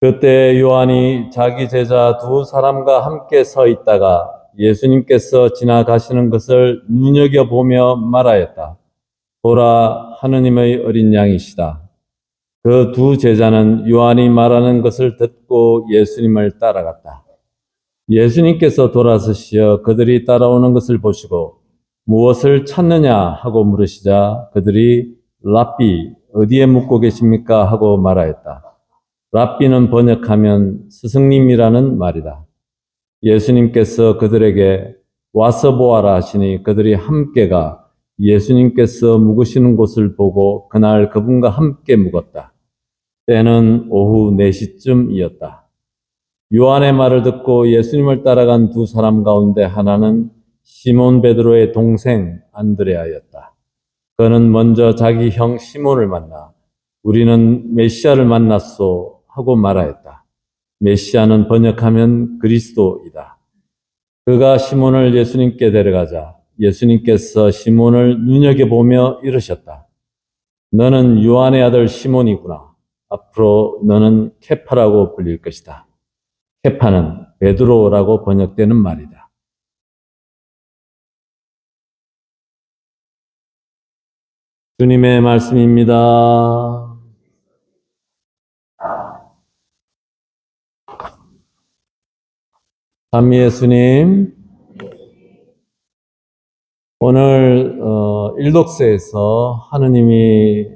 그때 요한이 자기 제자 두 사람과 함께 서 있다가 예수님께서 지나가시는 것을 눈여겨보며 말하였다. 보라, 하느님의 어린 양이시다. 그 두 제자는 요한이 말하는 것을 듣고 예수님을 따라갔다. 예수님께서 돌아서시어 그들이 따라오는 것을 보시고 무엇을 찾느냐 하고 물으시자 그들이 랍비 어디에 묵고 계십니까 하고 말하였다. 랍비는 번역하면 스승님이라는 말이다. 예수님께서 그들에게 와서 보아라 하시니 그들이 함께가 예수님께서 묵으시는 곳을 보고 그날 그분과 함께 묵었다. 때는 오후 4시쯤이었다. 요한의 말을 듣고 예수님을 따라간 두 사람 가운데 하나는 시몬 베드로의 동생 안드레아였다. 그는 먼저 자기 형 시몬을 만나 우리는 메시아를 만났소 하고 말하였다. 메시아는 번역하면 그리스도이다. 그가 시몬을 예수님께 데려가자 예수님께서 시몬을 눈여겨보며 이르셨다. 너는 요한의 아들 시몬이구나. 앞으로 너는 케파라고 불릴 것이다. 케파는 베드로라고 번역되는 말이다. 주님의 말씀입니다. 삼위 예수님, 오늘 어, 일독서에서 하느님이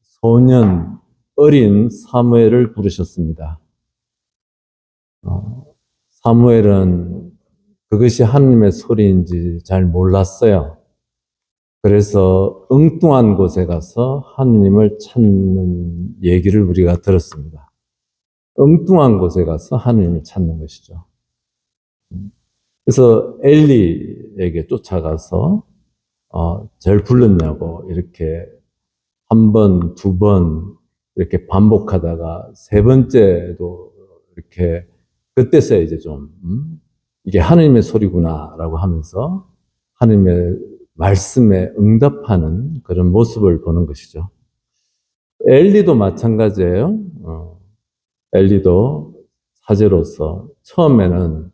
소년 어린 사무엘을 부르셨습니다. 어, 사무엘은 그것이 하느님의 소리인지 잘 몰랐어요. 그래서 엉뚱한 곳에 가서 하느님을 찾는 얘기를 우리가 들었습니다. 엉뚱한 곳에 가서 하느님을 찾는 것이죠. 그래서 엘리에게 쫓아가서 어, 절 불렀냐고 이렇게 한 번, 두 번 이렇게 반복하다가 세 번째도 이렇게 그때서야 이제 좀 음, 이게 하느님의 소리구나라고 하면서 하느님의 말씀에 응답하는 그런 모습을 보는 것이죠. 엘리도 마찬가지예요. 어, 엘리도 사제로서 처음에는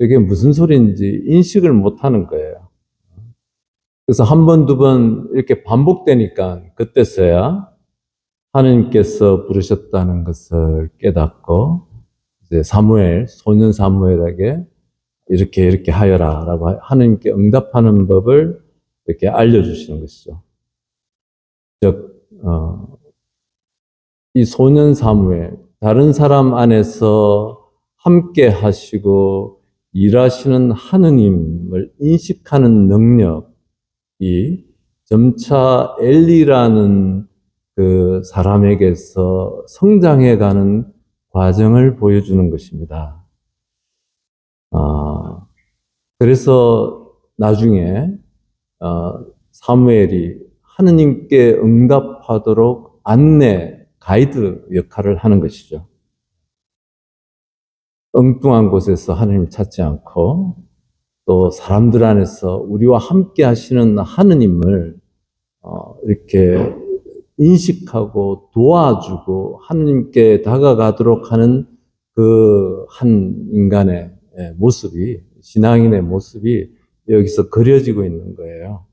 이게 무슨 소리인지 인식을 못 하는 거예요. 그래서 한 번, 두 번 이렇게 반복되니까 그때서야 하느님께서 부르셨다는 것을 깨닫고 이제 사무엘, 소년 사무엘에게 이렇게 이렇게 하여라 라고 하느님께 응답하는 법을 이렇게 알려주시는 것이죠. 즉, 어, 이 소년 사무엘, 다른 사람 안에서 함께 하시고 일하시는 하느님을 인식하는 능력이 점차 엘리라는 그 사람에게서 성장해가는 과정을 보여주는 것입니다. 아, 그래서 나중에 어, 사무엘이 하느님께 응답하도록 안내, 가이드 역할을 하는 것이죠. 엉뚱한 곳에서 하느님 찾지 않고 또 사람들 안에서 우리와 함께 하시는 하느님을 어, 이렇게 인식하고 도와주고 하느님께 다가가도록 하는 그 한 인간의 예, 모습이 신앙인의 모습이 여기서 그려지고 있는 거예요.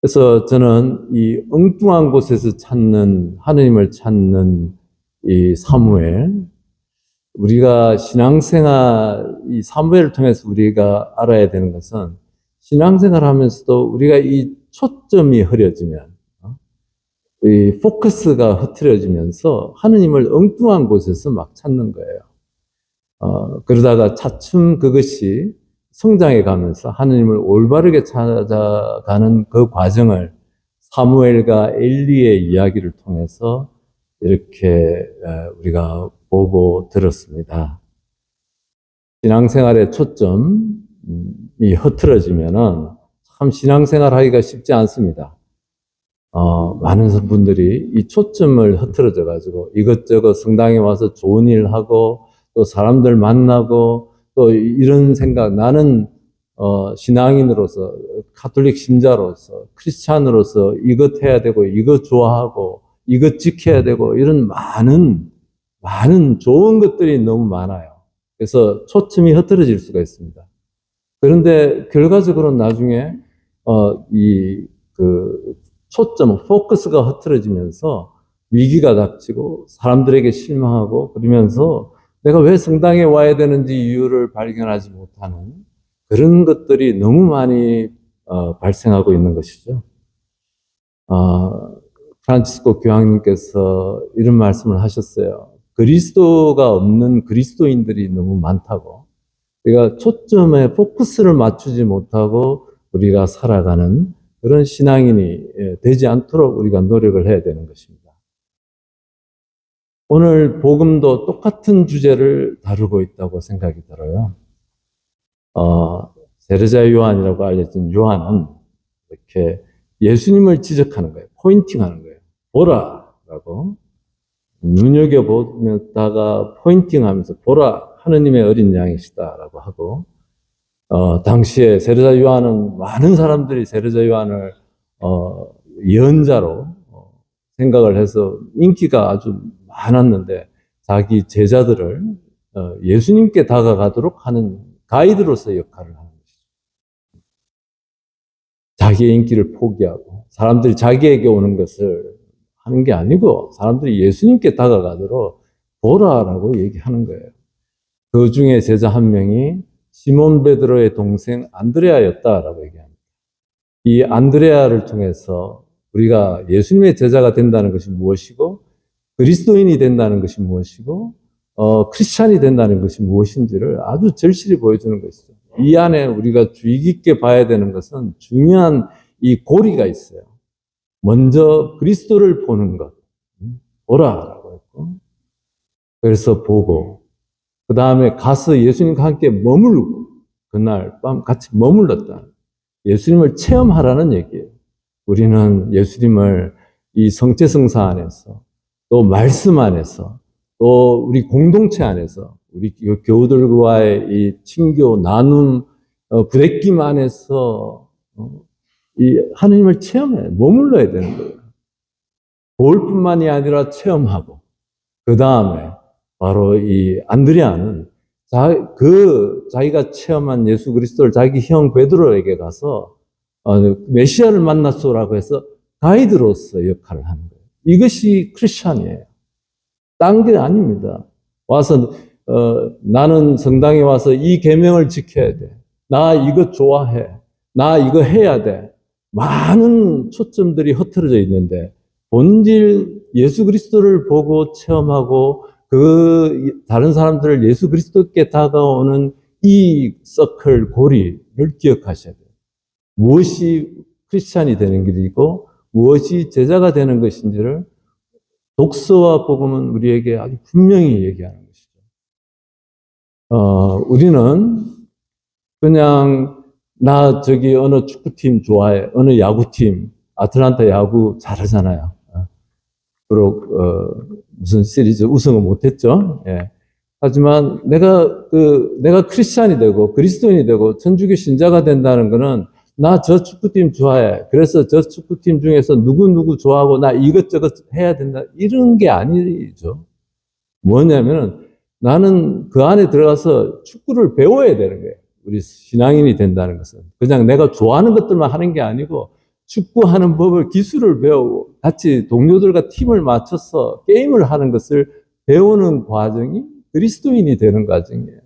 그래서 저는 이 엉뚱한 곳에서 찾는 하느님을 찾는 이 사무엘 우리가 신앙생활 이 사무엘을 통해서 우리가 알아야 되는 것은 신앙생활 하면서도 우리가 이 초점이 흐려지면 어? 이 포커스가 흐트러지면서 하느님을 엉뚱한 곳에서 막 찾는 거예요. 어, 그러다가 차츰 그것이 성장해 가면서 하느님을 올바르게 찾아가는 그 과정을 사무엘과 엘리의 이야기를 통해서 이렇게 우리가 보고 들었습니다. 신앙생활의 초점이 흐트러지면은 참 신앙생활 하기가 쉽지 않습니다. 어, 많은 분들이 이 초점을 흐트러져 가지고 이것저것 성당에 와서 좋은 일 하고 또 사람들 만나고 또 이런 생각 나는 어, 신앙인으로서 카톨릭 신자로서 크리스찬으로서 이것 해야 되고 이것 좋아하고 이것 지켜야 되고 이런 많은 많은 좋은 것들이 너무 많아요. 그래서 초점이 흐트러질 수가 있습니다. 그런데 결과적으로 나중에 어, 이 그 초점, 포커스가 흐트러지면서 위기가 닥치고 사람들에게 실망하고 그러면서 내가 왜 성당에 와야 되는지 이유를 발견하지 못하는 그런 것들이 너무 많이 어, 발생하고 있는 것이죠. 어, 프란치스코 교황님께서 이런 말씀을 하셨어요. 그리스도가 없는 그리스도인들이 너무 많다고. 우리가 초점에 포커스를 맞추지 못하고 우리가 살아가는 그런 신앙인이 예, 되지 않도록 우리가 노력을 해야 되는 것입니다. 오늘 복음도 똑같은 주제를 다루고 있다고 생각이 들어요. 어, 세르자 요한이라고 알려진 요한은 이렇게 예수님을 지적하는 거예요. 포인팅하는 거예요. 보라라고 눈여겨보다가 포인팅하면서 보라 하느님의 어린 양이시다라고 하고 어, 당시에 세르자 요한은 많은 사람들이 세르자 요한을 어, 예언자로 어, 생각을 해서 인기가 아주 많았는데 자기 제자들을 어, 예수님께 다가가도록 하는 가이드로서 역할을 하는 것이죠. 자기의 인기를 포기하고 사람들이 자기에게 오는 것을 하는 게 아니고 사람들이 예수님께 다가가도록 보라라고 얘기하는 거예요. 그 중에 제자 한 명이 시몬 베드로의 동생 안드레아였다라고 얘기합니다. 이 안드레아를 통해서 우리가 예수님의 제자가 된다는 것이 무엇이고 그리스도인이 된다는 것이 무엇이고 어, 크리스찬이 된다는 것이 무엇인지를 아주 절실히 보여주는 것이죠. 이 안에 우리가 주의 깊게 봐야 되는 것은 중요한 이 고리가 있어요. 먼저 그리스도를 보는 것. 보라라고 했고. 그래서 보고, 그 다음에 가서 예수님과 함께 머물고, 그날 밤 같이 머물렀다. 예수님을 체험하라는 얘기예요. 우리는 예수님을 이 성체성사 안에서, 또 말씀 안에서, 또 우리 공동체 안에서, 우리 교우들과의 이 친교, 나눔, 어, 부대낌 안에서, 어, 이 하느님을 체험해 머물러야 되는 거예요. 볼 뿐만이 아니라 체험하고 그 다음에 바로 이 안드레아는 자, 그 자기가 체험한 예수 그리스도를 자기 형 베드로에게 가서 어, 메시아를 만났소라고 해서 가이드로서 역할을 하는 거예요. 이것이 크리스천이에요. 딴 게 아닙니다. 와서 어, 나는 성당에 와서 이 계명을 지켜야 돼. 나 이거 좋아해. 나 이거 해야 돼. 많은 초점들이 흐트러져 있는데 본질 예수 그리스도를 보고 체험하고 그 다른 사람들을 예수 그리스도께 다가오는 이 서클 고리를 기억하셔야 돼요. 무엇이 크리스찬이 되는 길이고 무엇이 제자가 되는 것인지를 독서와 복음은 우리에게 아주 분명히 얘기하는 것이죠. 어, 우리는 그냥 나 저기 어느 축구팀 좋아해. 어느 야구팀. 아틀란타 야구 잘하잖아요. 비록 어, 무슨 시리즈 우승을 못했죠. 예. 하지만 내가 그 내가 크리스찬이 되고 그리스도인이 되고 천주교 신자가 된다는 것은 나저 축구팀 좋아해. 그래서 저 축구팀 중에서 누구 누구 좋아하고 나 이것저것 해야 된다. 이런 게 아니죠. 뭐냐면은 나는 그 안에 들어가서 축구를 배워야 되는 거예요. 우리 신앙인이 된다는 것은 그냥 내가 좋아하는 것들만 하는 게 아니고 축구하는 법을 기술을 배우고 같이 동료들과 팀을 맞춰서 게임을 하는 것을 배우는 과정이 그리스도인이 되는 과정이에요.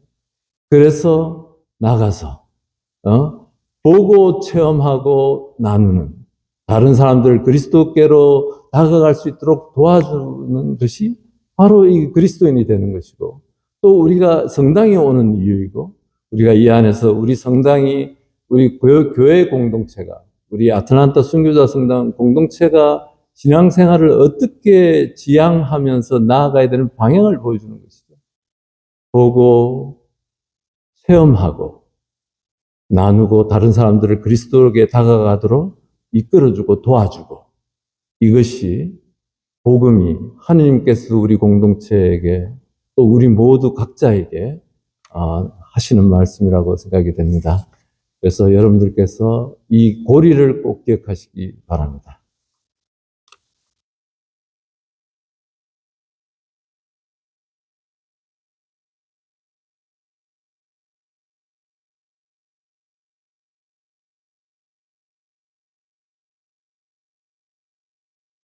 그래서 나가서 어? 보고 체험하고 나누는 다른 사람들 그리스도께로 다가갈 수 있도록 도와주는 것이 바로 이 그리스도인이 되는 것이고 또 우리가 성당에 오는 이유이고 우리가 이 안에서 우리 성당이 우리 교회 공동체가 우리 아틀란타 순교자 성당 공동체가 신앙생활을 어떻게 지향하면서 나아가야 되는 방향을 보여주는 것이죠. 보고 체험하고 나누고 다른 사람들을 그리스도에게 다가가도록 이끌어주고 도와주고 이것이 복음이 하느님께서 우리 공동체에게 또 우리 모두 각자에게 아, 하시는 말씀이라고 생각이 됩니다. 그래서 여러분들께서 이 고리를 꼭 기억하시기 바랍니다.